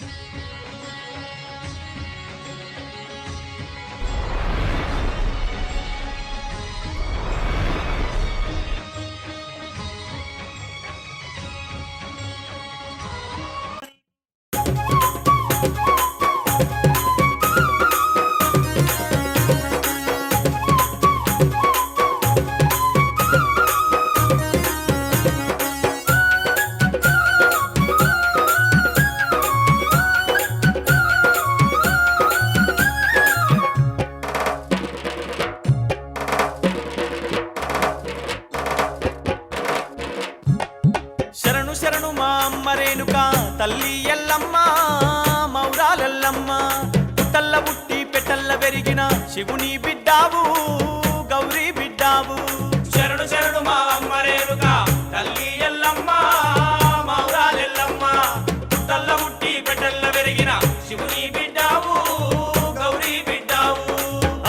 శరణు అమ్మ రేణుక తల్లి ఎల్లమ్మ మౌరాలెల్లమ్మ. పుట్టల్ల బుట్టి పెట్టల్ల పెరిగిన శివుని బిడ్డావు గౌరీ బిడ్డావు. శరణు శరణు మా అమ్మ రేణుక తల్లి ఎల్లమ్మ మౌరాలెల్లమ్మ. పుట్టల్ల బుట్టి పెట్టల్ల పెరిగిన శివుని బిడ్డావు గౌరీ బిడ్డావు.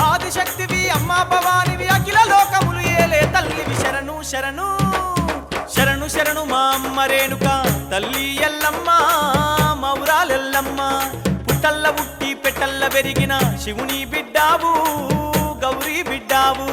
ఆదిశక్తివి అమ్మ భవానివి అఖిల లోకములు ఏలే తల్లివి. శరణు శరణు శరణు శరణు మా అమ్మ రేణుక. తల్లి ఎల్లమ్మ మౌరాలెల్లమ్మ పుట్టల్ల ఉట్టి పెట్టల్ల పెరిగిన శివుని బిడ్డావు గౌరీ బిడ్డావు.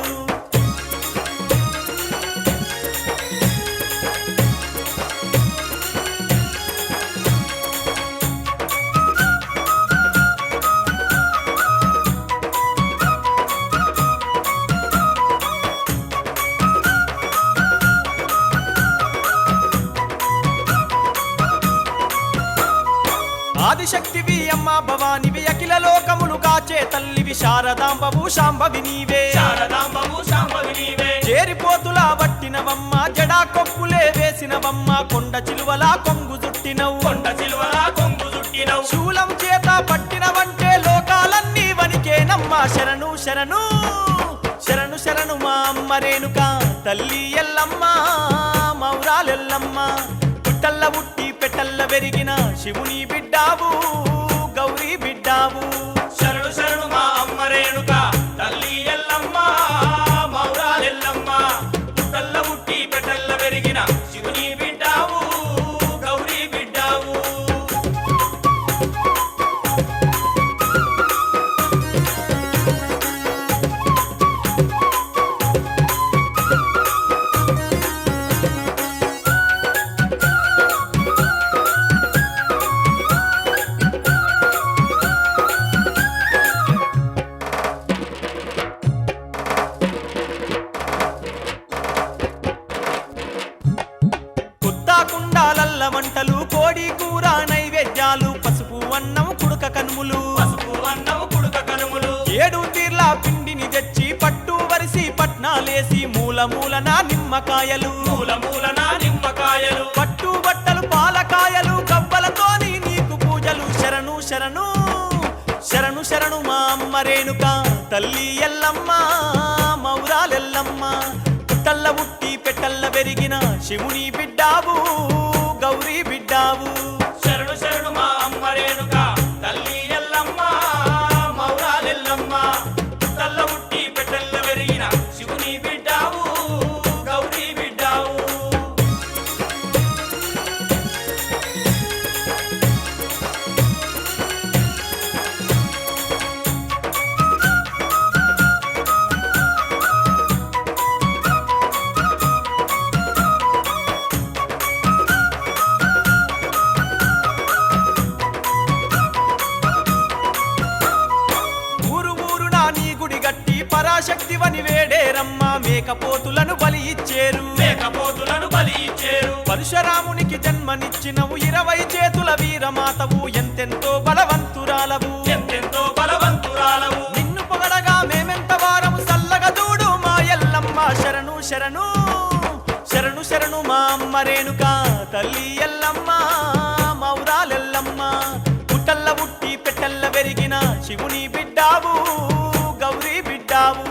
శారదాంబవు శాంభవి నీవే. శారదాంబవు శాంభవి నీవే. చేరిపోతులా పట్టినవమ్మ జడా కొప్పులే వేసినవమ్మ కొండ చిలువలా కొంగు చుట్టినవు కొండ చిలువలా కొంగు చుట్టినవు శూలం చేత పట్టినవంటే లోకాలన్నీ వనికేనమ్మ శరణు శరణు శరణు శరణు మా అమ్మ రేణుక. తల్లి ఎల్లమ్మ మౌరాలెల్లమ్మ. పుట్టల్ల బుట్టి పెట్టల్ల పెరిగిన శివుని బిడ్డావు గౌరీ బిడ్డావు. కనుములు. ఏడు తీర్ల పిండిని తెచ్చి పట్టు వరిసి పట్నాలేసి మూల మూలన నిమ్మకాయలు. మూల మూలన నిమ్మకాయలు పట్టు బట్టలు పాలకాయలు గవ్వలతోని నీకు పూజలు. శరణు శరణు శరణు శరణు మా అమ్మ రేణుక. తల్లి ఎల్లమ్మ మౌరాలెల్లమ్మ. పుట్టల్ల బుట్టి పెట్టల్ల పెరిగిన శివుని బిడ్డావు గౌరీ బిడ్డ బలి ఇచ్చేరు మేకపోతులను బలి ఇచ్చేరు పరశురామునికి జన్మనిచ్చినవు ఇరవై చేతుల వీరమాతవు. ఎంతెంతో బలవంతురాలవు. ఎంతెంతో బలవంతురాలవు. నిన్ను పొగడగా మేమెంత వారము సల్లగా చూడు మా ఎల్లమ్మ. శరణు శరణు శరణు శరణు మా అమ్మ రేణుక. తల్లి ఎల్లమ్మ మౌరాలెల్లమ్మ. పుట్టల్ల బుట్టి పెట్టల్ల పెరిగిన శివుని బిడ్డావు గౌరీ బిడ్డావు.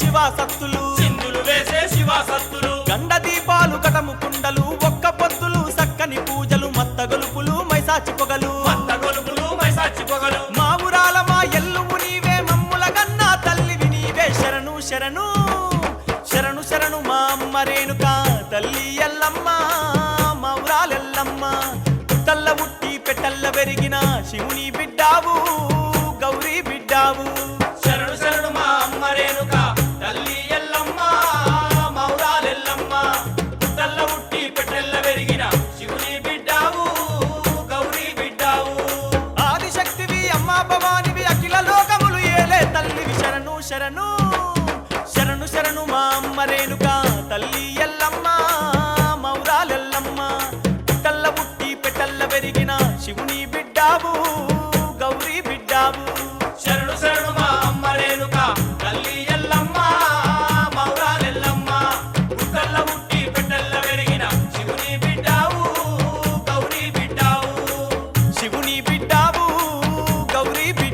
శివాసత్తులు సింధులు వేసే శివాసత్తులు గండ దీపాలు కటము కుండలు ఒక్క పొద్దులు సక్కని పూజలు మత్త గొలుపులు మైసాచి పొగలు. మత్త గొలుపులు మైసాచి పొగలు. మా ఊరాల మా ఎల్లువు నీవే మమ్ముల గన్నా తల్లివి నీవే. శరణు శరణు శరణు శరణు మా అమ్మ రేణుక. తల్లి ఎల్లమ్మ మా ఊరాలెల్లమ్మ. పుట్టల్ల ఉట్టి పెట్టల్ల పెరిగిన శివుని బిడ్డావు శరణు శరణు శరణు మా అమ్మ తల్లి ఎల్లమ్మ మౌరాలెల్లమ్మ. కళ్ళ బుట్టి పెట్టల్ల పెరిగిన శివుని బిడ్డావు గౌరీ బిడ్డావు. శరణు శరణు మా అమ్మ తల్లి ఎల్లమ్మ మౌరాలెల్లమ్మ. కళ్ళ బుట్టి పెట్టల్ల పెరిగిన శివుని బిడ్డావు గౌరీ బిడ్డావు. శివుని బిడ్డావు గౌరీ బిడ్డావు